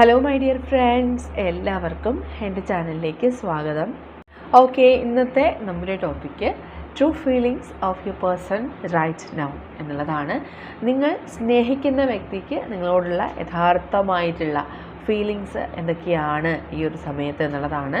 Hello my dear friends എല്ലാവർക്കും എന്റെ ചാനലിലേക്ക് സ്വാഗതം. ഓക്കെ ഇന്നത്തെ നമ്മുടെ topic true feelings of you person right now എന്നുള്ളതാണ്. നിങ്ങൾ സ്നേഹിക്കുന്ന വ്യക്തിക്ക് നിങ്ങളോടുള്ള യഥാർത്ഥമായിട്ടുള്ള ഫീലിങ്സ് എന്തൊക്കെയാണ് ഈ ഒരു സമയത്ത് എന്നുള്ളതാണ്.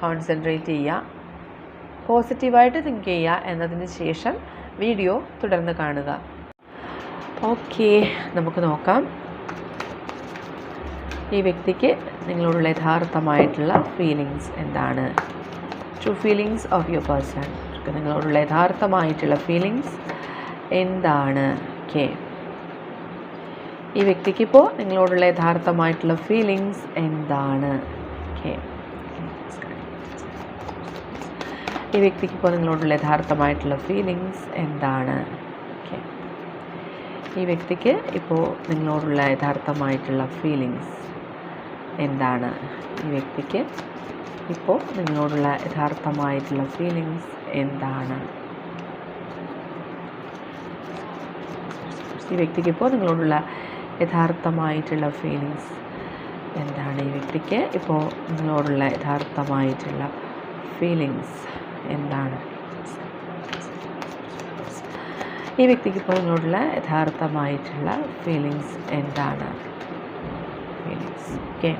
കോൺസെൻട്രേറ്റ് ചെയ്യുക പോസിറ്റീവായിട്ട് തിങ്ക് ചെയ്യുക എന്നതിന് ശേഷം വീഡിയോ തുടർന്ന് കാണുക. ഓക്കെ നമുക്ക് നോക്കാം. ഈ വ്യക്തിക്ക് നിങ്ങളോടുള്ള യഥാർത്ഥമായിട്ടുള്ള ഫീലിങ്സ് എന്താണ്? True feelings of your person നിങ്ങളോടുള്ള യഥാർത്ഥമായിട്ടുള്ള ഫീലിങ്സ് എന്താണ്? ഓക്കെ ഈ വ്യക്തിക്കിപ്പോൾ നിങ്ങളോടുള്ള യഥാർത്ഥമായിട്ടുള്ള ഫീലിങ്സ് എന്താണ്? ഓക്കെ ഈ വ്യക്തിക്ക് ഇപ്പോൾ നിങ്ങളോടുള്ള യഥാർത്ഥമായിട്ടുള്ള ഫീലിങ്സ് എന്താണ്? ഓക്കെ ഈ വ്യക്തിക്ക് ഇപ്പോൾ നിങ്ങളോടുള്ള യഥാർത്ഥമായിട്ടുള്ള ഫീലിങ്സ് എന്താണ്? ഈ വ്യക്തിക്ക് ഇപ്പോൾ നിങ്ങളോടുള്ള യഥാർത്ഥമായിട്ടുള്ള ഫീലിങ്സ് എന്താണ്? ഈ വ്യക്തിക്ക് ഇപ്പോൾ നിങ്ങളോടുള്ള യഥാർത്ഥമായിട്ടുള്ള ഫീലിങ്സ് എന്താണ്? ഈ വ്യക്തിക്ക് ഇപ്പോൾ നിങ്ങളോടുള്ള യഥാർത്ഥമായിട്ടുള്ള ഫീലിങ്സ് എന്താണ്? ഈ വ്യക്തിക്ക് ഇപ്പോൾ നിങ്ങളോടുള്ള യഥാർത്ഥമായിട്ടുള്ള ഫീലിങ്സ് എന്താണ്? Feelings okay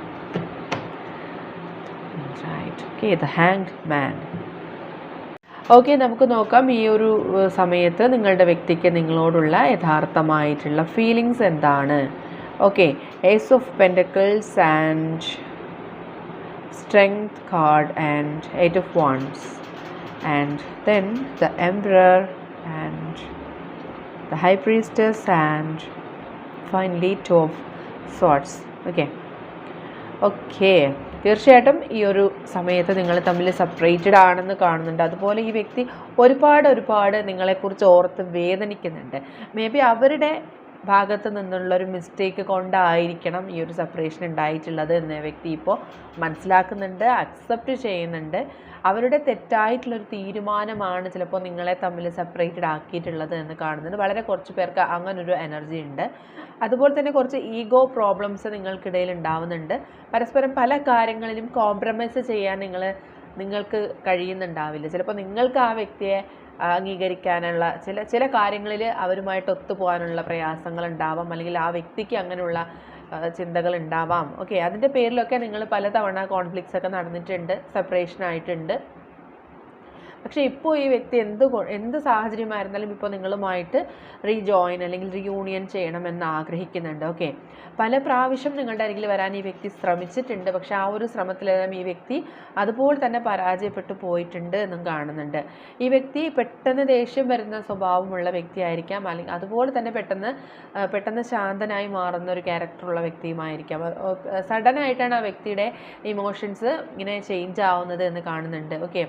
right okay the hanged man okay നമുക്ക് നോക്കാം. ഈ ഒരു സമയത്ത് നിങ്ങളുടെ വ്യക്തിക്ക് നിങ്ങളോടുള്ള യഥാർത്ഥമായിട്ടുള്ള ഫീലിങ്സ് എന്താണ്? Okay ace of pentacles and strength card and eight of wands. And then the emperor and the high priestess and finally two of swords. Okay. Okay തീർച്ചയായിട്ടും ഈ ഒരു സമയത്ത് നിങ്ങൾ തമ്മിൽ സെപ്പറേറ്റഡ് ആണെന്ന് കാണുന്നുണ്ട്. അതുപോലെ ഈ വ്യക്തി ഒരുപാട് ഒരുപാട് നിങ്ങളെക്കുറിച്ച് ഓർത്ത് വേദനിക്കുന്നുണ്ട്. മേ ബി അവരുടെ ഭാഗത്ത് നിന്നുള്ള ഒരു മിസ്റ്റേക്ക് കൊണ്ടായിരിക്കണം ഈ ഒരു സെപ്പറേഷൻ ഉണ്ടായിട്ടുള്ളത് എന്ന വ്യക്തി ഇപ്പോൾ മനസ്സിലാക്കുന്നുണ്ട് അക്സെപ്റ്റ് ചെയ്യുന്നുണ്ട്. അവരുടെ തെറ്റായിട്ടുള്ളൊരു തീരുമാനമാണ് ചിലപ്പോൾ നിങ്ങളെ തമ്മിൽ സെപ്പറേറ്റഡ് ആക്കിയിട്ടുള്ളത് എന്ന് കാണുന്നുണ്ട്. വളരെ കുറച്ച് പേർക്ക് അങ്ങനൊരു എനർജി ഉണ്ട്. അതുപോലെ തന്നെ കുറച്ച് ഈഗോ പ്രോബ്ലംസ് നിങ്ങൾക്കിടയിൽ ഉണ്ടാവുന്നുണ്ട്. പരസ്പരം പല കാര്യങ്ങളിലും കോംപ്രമൈസ് ചെയ്യാൻ നിങ്ങൾ നിങ്ങൾക്ക് കഴിയുന്നുണ്ടാവില്ല. ചിലപ്പോൾ നിങ്ങൾക്ക് ആ വ്യക്തിയെ അംഗീകരിക്കാനുള്ള ചില ചില കാര്യങ്ങളിൽ അവരുമായിട്ട് ഒത്തുപോകാനുള്ള പ്രയാസങ്ങൾ ഉണ്ടാവാം അല്ലെങ്കിൽ ആ വ്യക്തിക്ക് അങ്ങനെയുള്ള ചിന്തകൾ ഉണ്ടാവാം ഓക്കെ അതിന്റെ പേരിലൊക്കെ നിങ്ങൾ പലതവണ കോൺഫ്ലിക്ട്സ് ഒക്കെ നടന്നിട്ടുണ്ട് സെപ്പറേഷൻ ആയിട്ടുണ്ട്. പക്ഷേ ഇപ്പോൾ ഈ വ്യക്തി എന്ത് എന്ത് സാഹചര്യമായിരുന്നാലും ഇപ്പോൾ നിങ്ങളുമായിട്ട് റീജോയിൻ അല്ലെങ്കിൽ റീയൂണിയൻ ചെയ്യണമെന്ന് ആഗ്രഹിക്കുന്നുണ്ട്. ഓക്കെ പല പ്രാവശ്യം നിങ്ങളുടെ അരികിൽ വരാൻ ഈ വ്യക്തി ശ്രമിച്ചിട്ടുണ്ട്. പക്ഷേ ആ ഒരു ശ്രമത്തിലെല്ലാം ഈ വ്യക്തി അതുപോലെ തന്നെ പരാജയപ്പെട്ടു പോയിട്ടുണ്ട് എന്നും കാണുന്നുണ്ട്. ഈ വ്യക്തി പെട്ടെന്ന് ദേഷ്യം വരുന്ന സ്വഭാവമുള്ള വ്യക്തിയായിരിക്കാം. അല്ലെങ്കിൽ അതുപോലെ തന്നെ പെട്ടെന്ന് പെട്ടെന്ന് ശാന്തനായി മാറുന്ന ഒരു ക്യാരക്ടറുള്ള വ്യക്തിയുമായിരിക്കാം. സഡനായിട്ടാണ് ആ വ്യക്തിയുടെ ഇമോഷൻസ് ഇങ്ങനെ ചേഞ്ച് ആവുന്നത് എന്ന് കാണുന്നുണ്ട്. ഓക്കെ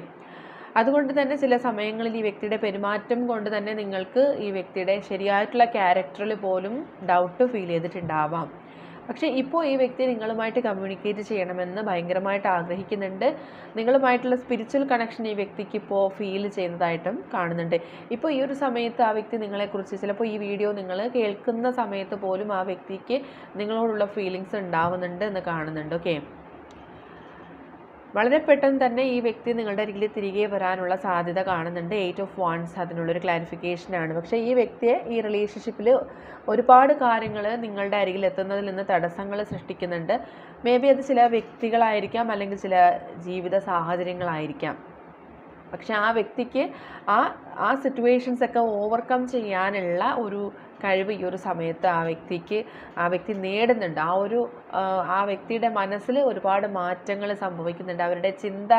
അതുകൊണ്ട് തന്നെ ചില സമയങ്ങളിൽ ഈ വ്യക്തിയുടെ പെരുമാറ്റം കൊണ്ട് തന്നെ നിങ്ങൾക്ക് ഈ വ്യക്തിയുടെ ശരിയായിട്ടുള്ള ക്യാരക്ടറിൽ പോലും ഡൗട്ട് ഫീൽ ചെയ്തിട്ടുണ്ടാവാം. പക്ഷേ ഇപ്പോൾ ഈ വ്യക്തി നിങ്ങളുമായിട്ട് കമ്മ്യൂണിക്കേറ്റ് ചെയ്യണമെന്ന് ഭയങ്കരമായിട്ട് ആഗ്രഹിക്കുന്നുണ്ട്. നിങ്ങളുമായിട്ടുള്ള സ്പിരിച്വൽ കണക്ഷൻ ഈ വ്യക്തിക്ക് ഇപ്പോൾ ഫീൽ ചെയ്യുന്നതായിട്ടും കാണുന്നുണ്ട്. ഇപ്പോൾ ഈ ഒരു സമയത്ത് ആ വ്യക്തി നിങ്ങളെക്കുറിച്ച് ചിലപ്പോൾ ഈ വീഡിയോ നിങ്ങൾ കേൾക്കുന്ന സമയത്ത് പോലും ആ വ്യക്തിക്ക് നിങ്ങളോടുള്ള ഫീലിങ്സ് ഉണ്ടാവുന്നുണ്ട് എന്ന് കാണുന്നുണ്ട്. ഓക്കെ വളരെ പെട്ടെന്ന് തന്നെ ഈ വ്യക്തി നിങ്ങളുടെ അരികിൽ തിരികെ വരാനുള്ള സാധ്യത കാണുന്നുണ്ട്. എയ്റ്റ് ഓഫ് വാൺസ് അതിനുള്ളൊരു ക്ലാരിഫിക്കേഷനാണ് പക്ഷേ ഈ വ്യക്തിയെ ഈ റിലേഷൻഷിപ്പിൽ ഒരുപാട് കാര്യങ്ങൾ നിങ്ങളുടെ അരികിൽ എത്തുന്നതിൽ നിന്ന് തടസ്സങ്ങൾ സൃഷ്ടിക്കുന്നുണ്ട്. മേ ബി അത് ചില വ്യക്തികളായിരിക്കാം അല്ലെങ്കിൽ ചില ജീവിത സാഹചര്യങ്ങളായിരിക്കാം. പക്ഷെ ആ വ്യക്തിക്ക് ആ ആ സിറ്റുവേഷൻസൊക്കെ ഓവർകം ചെയ്യാനുള്ള ഒരു കഴിവ് ഈ ഒരു സമയത്ത് ആ വ്യക്തിക്ക് ആ വ്യക്തി നേടുന്നുണ്ട്. ആ ഒരു ആ, വ്യക്തിയുടെ മനസ്സിൽ ഒരുപാട് മാറ്റങ്ങൾ സംഭവിക്കുന്നുണ്ട്. അവരുടെ ചിന്ത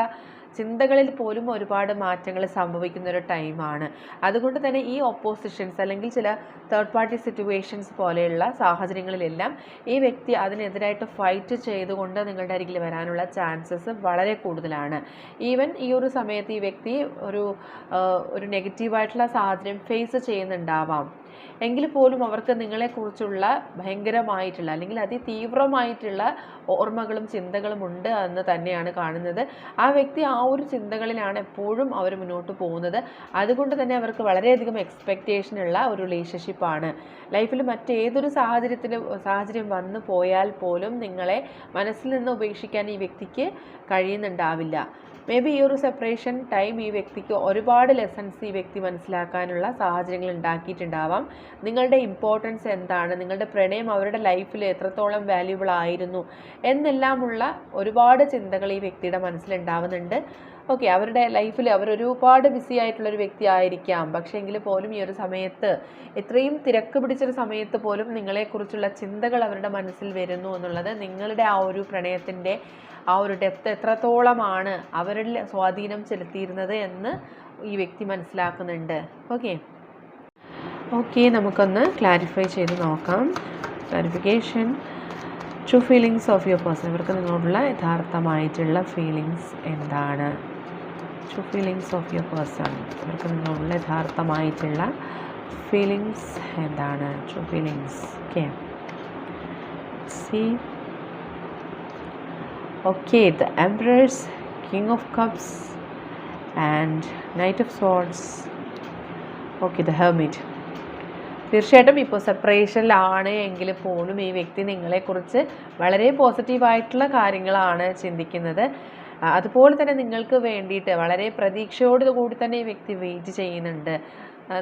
ചിന്തകളിൽ പോലും ഒരുപാട് മാറ്റങ്ങൾ സംഭവിക്കുന്ന ഒരു ടൈമാണ്. അതുകൊണ്ട് തന്നെ ഈ ഓപ്പോസിഷൻസ് അല്ലെങ്കിൽ ചില തേർഡ് പാർട്ടി സിറ്റുവേഷൻസ് പോലെയുള്ള സാഹചര്യങ്ങളിലെല്ലാം ഈ വ്യക്തി അതിനെതിരായിട്ട് ഫൈറ്റ് ചെയ്തുകൊണ്ട് നിങ്ങളുടെ അരികിൽ വരാനുള്ള ചാൻസസ് വളരെ കൂടുതലാണ്. ഈവൻ ഈ ഒരു സമയത്ത് ഈ വ്യക്തി ഒരു ഒരു നെഗറ്റീവായിട്ടുള്ള സാഹചര്യം ഫേസ് ചെയ്യുന്നുണ്ടാവാം. എങ്കിൽ പോലും അവർക്ക് നിങ്ങളെക്കുറിച്ചുള്ള ഭയങ്കരമായിട്ടുള്ള അല്ലെങ്കിൽ അതിതീവ്രമായിട്ടുള്ള ഓർമ്മകളും ചിന്തകളും ഉണ്ട് എന്ന് തന്നെയാണ് കാണുന്നത്. ആ വ്യക്തി ആ ഒരു ചിന്തകളിലാണ് എപ്പോഴും അവർ മുന്നോട്ട് പോകുന്നത്. അതുകൊണ്ട് തന്നെ അവർക്ക് വളരെയധികം എക്സ്പെക്റ്റേഷൻ ഉള്ള ഒരു റിലേഷൻഷിപ്പാണ് ലൈഫിൽ മറ്റേതൊരു സാഹചര്യത്തിൽ സാഹചര്യം വന്നു പോയാൽ പോലും നിങ്ങളെ മനസ്സിൽ നിന്ന് ഉപേക്ഷിക്കാൻ ഈ വ്യക്തിക്ക് കഴിയുന്നുണ്ടാവില്ല. മേ ബി ഈ ഒരു സെപ്പറേഷൻ ടൈം ഈ വ്യക്തിക്ക് ഒരുപാട് ലെസൺസ് ഈ വ്യക്തി മനസ്സിലാക്കാനുള്ള സാഹചര്യങ്ങൾ ഉണ്ടാക്കിയിട്ടുണ്ടാവാം. നിങ്ങളുടെ ഇമ്പോർട്ടൻസ് എന്താണ്? നിങ്ങളുടെ പ്രണയം അവരുടെ ലൈഫിൽ എത്രത്തോളം വാല്യൂബിൾ ആയിരുന്നു? എന്നെല്ലാമുള്ള ഒരുപാട് ചിന്തകൾ ഈ വ്യക്തിയുടെ മനസ്സിലുണ്ടാവുന്നുണ്ട്. ഓക്കെ അവരുടെ ലൈഫിൽ അവർ ഒരുപാട് ബിസി ആയിട്ടുള്ളൊരു വ്യക്തി ആയിരിക്കാം പക്ഷേ എങ്കിൽ പോലും ഈ ഒരു സമയത്ത് ഇത്രയും തിരക്ക് പിടിച്ചൊരു സമയത്ത് പോലും നിങ്ങളെക്കുറിച്ചുള്ള ചിന്തകൾ അവരുടെ മനസ്സിൽ വരുന്നു എന്നുള്ളത് നിങ്ങളുടെ ആ ഒരു പ്രണയത്തിന്റെ ആ ഒരു ഡെപ്ത് എത്രത്തോളമാണ് അവരിൽ സ്വാധീനം ചെലുത്തിയിരുന്നത് എന്ന് ഈ വ്യക്തി മനസ്സിലാക്കുന്നുണ്ട്. ഓക്കെ. ഓക്കെ നമുക്കൊന്ന് ക്ലാരിഫൈ ചെയ്ത് നോക്കാം. Clarification. True feelings of your person ഇവർക്ക് നിങ്ങളോടുള്ള യഥാർത്ഥമായിട്ടുള്ള ഫീലിങ്സ് എന്താണ്? True feelings of your person അവർക്ക് നിങ്ങളോടുള്ള യഥാർത്ഥമായിട്ടുള്ള ഫീലിങ്സ് എന്താണ്? True feelings okay see okay the embrace king of cups and knight of Swords. Okay the hermit തീർച്ചയായിട്ടും ഇപ്പോൾ സെപ്പറേഷനിലാണ് എങ്കിൽ പോലും ഈ വ്യക്തി നിങ്ങളെക്കുറിച്ച് വളരെ പോസിറ്റീവായിട്ടുള്ള കാര്യങ്ങളാണ് ചിന്തിക്കുന്നത്. അതുപോലെ തന്നെ നിങ്ങൾക്ക് വേണ്ടിയിട്ട് വളരെ പ്രതീക്ഷയോട് കൂടി തന്നെ ഈ വ്യക്തി വെയിറ്റ് ചെയ്യുന്നുണ്ട്.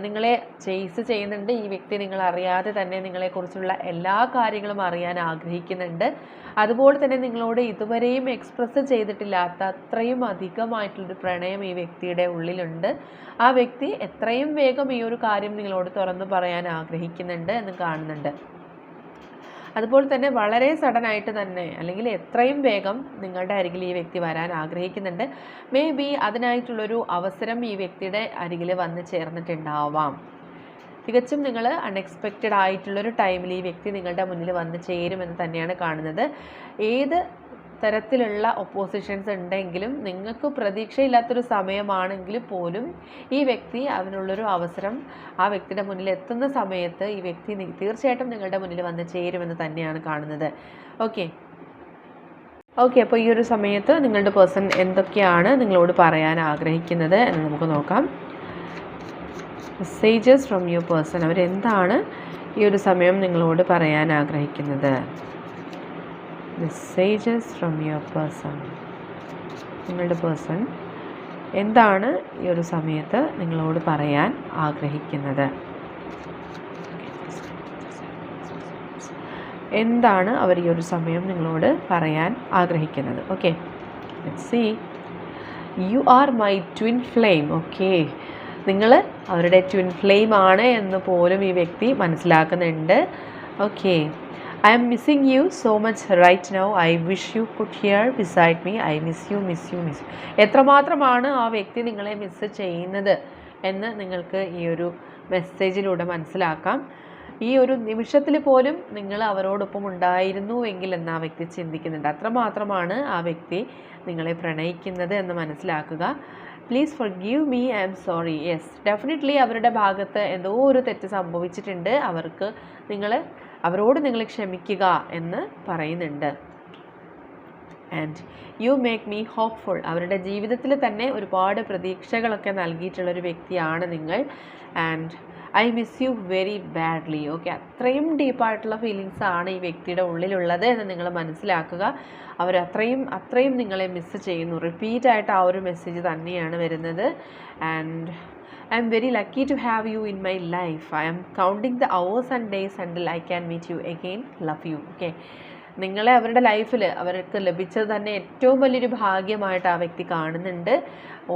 നിങ്ങളെ ചേസ് ചെയ്യുന്നുണ്ട്. ഈ വ്യക്തി നിങ്ങൾ അറിയാതെ തന്നെ നിങ്ങളെക്കുറിച്ചുള്ള എല്ലാ കാര്യങ്ങളും അറിയാൻ ആഗ്രഹിക്കുന്നുണ്ട്. അതുപോലെ തന്നെ നിങ്ങളോട് ഇതുവരെയും എക്സ്പ്രസ് ചെയ്തിട്ടില്ലാത്ത അത്രയും അധികമായിട്ടുള്ളൊരു പ്രണയം ഈ വ്യക്തിയുടെ ഉള്ളിലുണ്ട്. ആ വ്യക്തി എത്രയും വേഗം ഈ ഒരു കാര്യം നിങ്ങളോട് തുറന്നു പറയാൻ ആഗ്രഹിക്കുന്നുണ്ട് എന്ന് കാണുന്നുണ്ട്. അതുപോലെ തന്നെ വളരെ സഡൻ ആയിട്ട് തന്നെ അല്ലെങ്കിൽ എത്രയും വേഗം നിങ്ങളുടെ അരികിൽ ഈ വ്യക്തി വരാൻ ആഗ്രഹിക്കുന്നുണ്ട്. മേ ബി അതിനായിട്ടുള്ളൊരു അവസരം ഈ വ്യക്തിയുടെ അരികിൽ വന്ന് ചേർന്നിട്ടുണ്ടാവാം. തികച്ചും നിങ്ങൾ അൺഎക്സ്പെക്റ്റഡ് ആയിട്ടുള്ളൊരു ടൈമിൽ ഈ വ്യക്തി നിങ്ങളുടെ മുന്നിൽ വന്ന് ചേരുമെന്ന് തന്നെയാണ് കാണുന്നത്. ഏത് തരത്തിലുള്ള ഒപ്പോസിഷൻസ് ഉണ്ടെങ്കിലും നിങ്ങൾക്ക് പ്രതീക്ഷയില്ലാത്തൊരു സമയമാണെങ്കിൽ പോലും ഈ വ്യക്തി അതിനുള്ളൊരു അവസരം ആ വ്യക്തിയുടെ മുന്നിൽ എത്തുന്ന സമയത്ത് ഈ വ്യക്തി തീർച്ചയായിട്ടും നിങ്ങളുടെ മുന്നിൽ വന്ന് ചേരുമെന്ന് തന്നെയാണ് കാണുന്നത്. ഓക്കെ ഓക്കെ അപ്പോൾ ഈ ഒരു സമയത്ത് നിങ്ങളുടെ പേഴ്സൺ എന്തൊക്കെയാണ് നിങ്ങളോട് പറയാൻ ആഗ്രഹിക്കുന്നത് എന്ന് നമുക്ക് നോക്കാം. മെസ്സേജസ് ഫ്രം യുവർ പേഴ്സൺ അവരെന്താണ് ഈ ഒരു സമയം നിങ്ങളോട് പറയാൻ ആഗ്രഹിക്കുന്നത്? മെസ്സേജസ് ഫ്രം യുവർ പേഴ്സൺ നിങ്ങളുടെ പേഴ്സൺ എന്താണ് ഈ ഒരു സമയത്ത് നിങ്ങളോട് പറയാൻ ആഗ്രഹിക്കുന്നത്? എന്താണ് അവർ ഈ ഒരു സമയം നിങ്ങളോട് പറയാൻ ആഗ്രഹിക്കുന്നത്? Okay see you are my twin flame okay നിങ്ങൾ അവരുടെ ട്വിൻ ഫ്ലെയിം ആണ് എന്ന് പോലും ഈ വ്യക്തി മനസ്സിലാക്കുന്നുണ്ട്. Okay I'm missing you so much right now I wish you could here beside me I miss you miss you miss എത്രമാത്രമാണ് ആ വ്യക്തി നിങ്ങളെ മിസ് ചെയ്യുന്നത് എന്ന് നിങ്ങൾക്ക് ഈ ഒരു മെസ്സേജിലൂടെ മനസ്സിലാക്കാം. ഈ ഒരു നിമിഷത്തിൽ പോലും നിങ്ങൾ അവരോടൊപ്പം ഉണ്ടായിരുന്നു എങ്കിൽ എന്ന് ആ വ്യക്തി ചിന്തിക്കുന്നുണ്ട്. അത്രമാത്രമാണ് ആ വ്യക്തി നിങ്ങളെ പ്രണയിക്കുന്നത് എന്ന് മനസ്സിലാക്കുക. Please forgive me I'm sorry yes definitely അവരുടെ ഭാഗത്ത് എന്തോ ഒരു തെറ്റ് സംഭവിച്ചിട്ടുണ്ട്. അവർക്ക് നിങ്ങൾ അവരോട് നിങ്ങൾ ക്ഷമിക്കുക എന്ന് പറയുന്നുണ്ട്. And you make me hopeful അവരുടെ ജീവിതത്തിൽ തന്നെ ഒരുപാട് പ്രതീക്ഷകളൊക്കെ നൽകിയിട്ടുള്ളൊരു വ്യക്തിയാണ് നിങ്ങൾ. And I miss you very badly. Okay അത്രയും ഡീപ്പായിട്ടുള്ള ഫീലിങ്സ് ആണ് ഈ വ്യക്തിയുടെ ഉള്ളിലുള്ളത് എന്ന് നിങ്ങൾ മനസ്സിലാക്കുക. അവർ അത്രയും നിങ്ങളെ മിസ്സ് ചെയ്യുന്നു. റിപ്പീറ്റായിട്ട് ആ ഒരു മെസ്സേജ് തന്നെയാണ് വരുന്നത്. And I'm very lucky to have you in my life I'm counting the hours and days and I can meet you again love you okay നിങ്ങളെ അവരുടെ ലൈഫിൽ അവർക്ക് ലഭിച്ചത് തന്നെ ഏറ്റവും വലിയൊരു ഭാഗ്യമായിട്ട് ആ വ്യക്തി കാണുന്നുണ്ട്.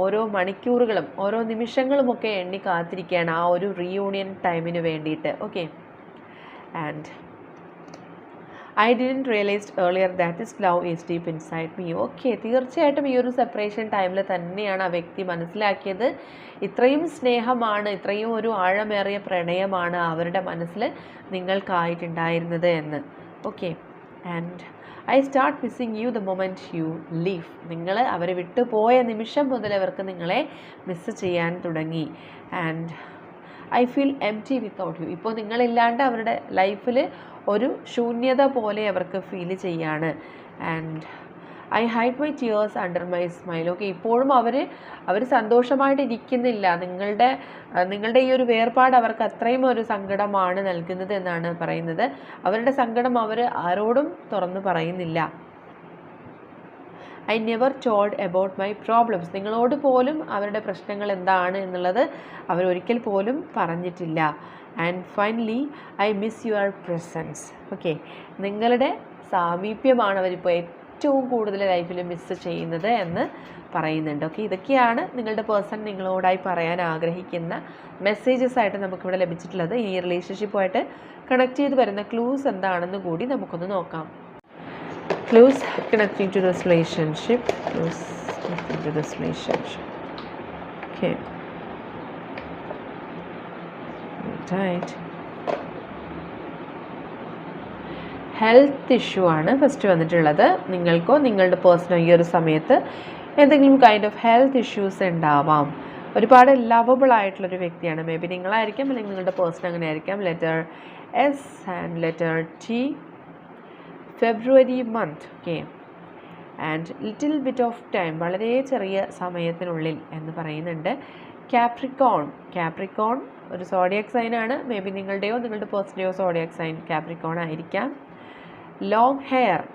ഓരോ മണിക്കൂറുകളും ഓരോ നിമിഷങ്ങളുമൊക്കെ എണ്ണി കാത്തിരിക്കുകയാണ് ആ ഒരു റീയൂണിയൻ ടൈമിന് വേണ്ടിയിട്ട്. Okay and I didn't realised earlier that is love is deep inside me okay തീർച്ചയായിട്ടും ഈ ഒരു സെപ്പറേഷൻ ടൈമിൽ തന്നെയാണ് ആ വ്യക്തി മനസ്സിലാക്കിയത്. ഇത്രയും സ്നേഹമാണ് ഇത്രയും ഒരു ആഴമേറിയ പ്രണയമാണ് അവരുടെ മനസ്സിൽ നിങ്ങൾക്കായിട്ടുണ്ടായിരുന്നത് എന്ന്. Okay and I start missing you the moment you leave നിങ്ങൾ അവരെ വിട്ടുപോയ നിമിഷം മുതൽ അവർക്ക് നിങ്ങളെ മിസ്സ് ചെയ്യാൻ തുടങ്ങി. And I feel empty without you ഇപ്പോൾ നിങ്ങളില്ലാണ്ട് അവരുടെ ലൈഫിൽ ഒരു ശൂന്യത പോലെ അവർക്ക് ഫീൽ ചെയ്യാണ്. And I hide my tears under my smile okay ഇപ്പോഴും അവർ അവർ സന്തോഷമായിട്ട് ഇരിക്കുന്നില്ല നിങ്ങളുടെ നിങ്ങളുടെ ഈ ഒരു വേർപാട് അവർക്ക് അത്രയും ഒരു സങ്കടമാണ് നൽകുന്നത് എന്നാണ് പറയുന്നത്. അവരുടെ സങ്കടം അവർ ആരോടും തുറന്നു പറയുന്നില്ല. I never told about my problems നിങ്ങളോട് പോലും അവരുടെ പ്രശ്നങ്ങൾ എന്താണ് എന്നുള്ളത് അവരൊരിക്കൽ പോലും പറഞ്ഞിട്ടില്ല. And finally I miss your presence okay നിങ്ങളുടെ സാമീപ്യമാണ് അവരിപ്പോൾ ഏറ്റവും കൂടുതൽ ലൈഫിൽ മിസ്സ് ചെയ്യുന്നത് എന്ന് പറയുന്നുണ്ട്. ഓക്കെ ഇതൊക്കെയാണ് നിങ്ങളുടെ പേഴ്സൺ നിങ്ങളോടായി പറയാൻ ആഗ്രഹിക്കുന്ന മെസ്സേജസ് ആയിട്ട് നമുക്കിവിടെ ലഭിച്ചിട്ടുള്ളത്. ഈ റിലേഷൻഷിപ്പുമായിട്ട് കണക്ട് ചെയ്ത് വരുന്ന ക്ലൂസ് എന്താണെന്ന് കൂടി നമുക്കൊന്ന് നോക്കാം. Clues connecting to this relationship clues to this relationship okay right health issue ആണ് ഫസ്റ്റ് വന്നിട്ടുള്ളത്. നിങ്ങൾക്കോ നിങ്ങളുടെ പേഴ്സണോ ഈ ഒരു സമയത്ത് എന്തെങ്കിലും കൈൻഡ് ഓഫ് ഹെൽത്ത് ഇഷ്യൂസ് ഉണ്ടാവാം. ഒരുപാട് ലവബിൾ ആയിട്ടുള്ളൊരു വ്യക്തിയാണ്. മേ ബി നിങ്ങളായിരിക്കാം അല്ലെങ്കിൽ നിങ്ങളുടെ പേഴ്സൺ അങ്ങനെ ആയിരിക്കാം letter S and letter T February month okay and little bit of time വളരെ ചെറിയ സമയത്തിനുള്ളിൽ എന്ന് പറയുന്നുണ്ട്. കാപ്രിക്കോൺ കാപ്രിക്കോൺ ഒരു സോഡിയക് സൈനാണ് മേ ബി നിങ്ങളുടെയോ നിങ്ങളുടെ പേഴ്സണെയോ സോഡിയക് സൈൻ ക്യാപ്രിക്കോൺ ആയിരിക്കാം. ലോങ് ഹെയർ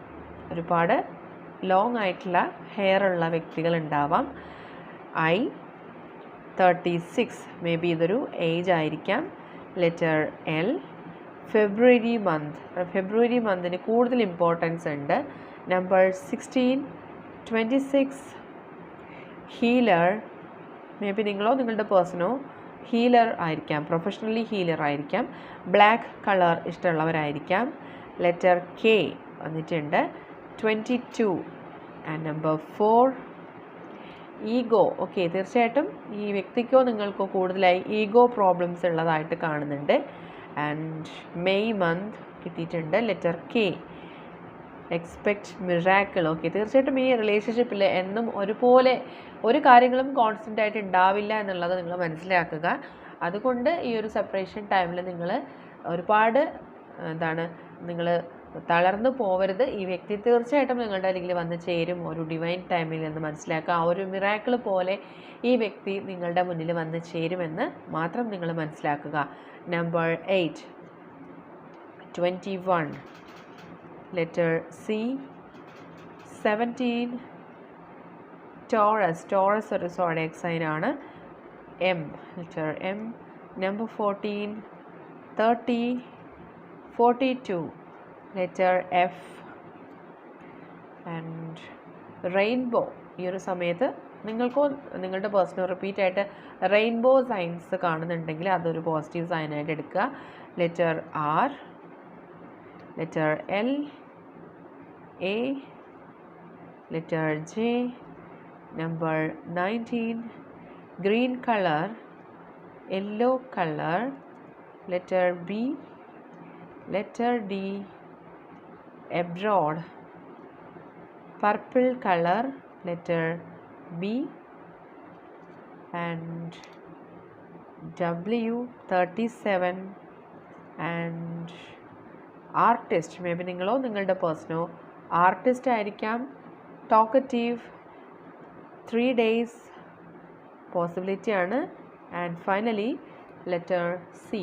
ഒരുപാട് ലോങ് ആയിട്ടുള്ള ഹെയർ ഉള്ള വ്യക്തികൾ ഉണ്ടാവാം. I thirty six may be ഇതൊരു ഏജ് ആയിരിക്കാം. Letter L February month February മന്തിന് കൂടുതൽ ഇമ്പോർട്ടൻസ് ഉണ്ട്. Number sixteen twenty six healer may be നിങ്ങളോ നിങ്ങളുടെ പേഴ്സണോ ഹീലർ ആയിരിക്കാം. പ്രൊഫഷണലി ഹീലർ ആയിരിക്കാം. ബ്ലാക്ക് കളർ ഇഷ്ടമുള്ളവരായിരിക്കാം. ലെറ്റർ കെ വന്നിട്ടുണ്ട്. Twenty two and number four ego okay തീർച്ചയായിട്ടും ഈ വ്യക്തിക്കോ നിങ്ങൾക്കോ കൂടുതലായി ഈഗോ പ്രോബ്ലംസ് ഉള്ളതായിട്ട് കാണുന്നുണ്ട്. ആൻഡ് മെയ് മന്ത് കിട്ടിയിട്ടുണ്ട് letter K expect miracle okay തീർച്ചയായിട്ടും ഈ റിലേഷൻഷിപ്പിൽ എന്നും ഒരുപോലെ ഒരു കാര്യങ്ങളും കോൺസ്റ്റന്റ് ആയിട്ട് ഉണ്ടാവില്ല എന്നുള്ളത് നിങ്ങൾ മനസ്സിലാക്കുക. അതുകൊണ്ട് ഈ ഒരു സെപ്പറേഷൻ ടൈമിൽ നിങ്ങൾ ഒരുപാട് എന്താണ് നിങ്ങൾ തളർന്നു പോവരുത്. ഈ വ്യക്തി തീർച്ചയായിട്ടും നിങ്ങളുടെ അല്ലെങ്കിൽ വന്ന് ചേരും. ഒരു ഡിവൈൻ ടൈമിൽ എന്ന് മനസ്സിലാക്കുക. ആ ഒരു മിറാക്കിൾ പോലെ ഈ വ്യക്തി നിങ്ങളുടെ മുന്നിൽ വന്ന് ചേരുമെന്ന് മാത്രം നിങ്ങൾ മനസ്സിലാക്കുക. Number eight twenty one letter C seventeen Taurus Taurus ഒരു സോഡേക് സൈൻ ആണ്. M letter M number fourteen thirty forty letter F. And rainbow ഈ ഒരു സമയത്ത് നിങ്ങൾക്കോ നിങ്ങളുടെ പേഴ്സണൽ റിപ്പീറ്റ് ആയിട്ട് റെയിൻബോ സൈൻസ് കാണുന്നുണ്ടെങ്കിൽ അതൊരു പോസിറ്റീവ് സൈനായിട്ട് എടുക്കുക. Letter R letter L A letter J number nineteen green colour yellow colour letter B letter D abroad purple color letter B. And W 37 and may be നിങ്ങളോ നിങ്ങളുടെ പേഴ്സണോ artist ആയിരിക്കാം. Talkative three days പോസിബിലിറ്റിയാണ് and finally letter C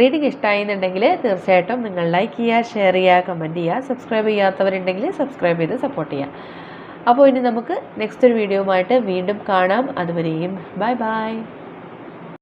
reading ഇഷ്ടമായിരുന്നുണ്ടെങ്കിൽ തീർച്ചയായിട്ടും നിങ്ങൾ like ചെയ്യുക share ചെയ്യുക comment ചെയ്യുക subscribe ചെയ്യാത്തവരുണ്ടെങ്കിൽ സബ്സ്ക്രൈബ് ചെയ്ത് സപ്പോർട്ട് ചെയ്യുക. അപ്പോൾ ഇനി നമുക്ക് നെക്സ്റ്റ് ഒരു വീഡിയോയുമായിട്ട് വീണ്ടും കാണാം. അതുവരെയും ബൈ ബൈ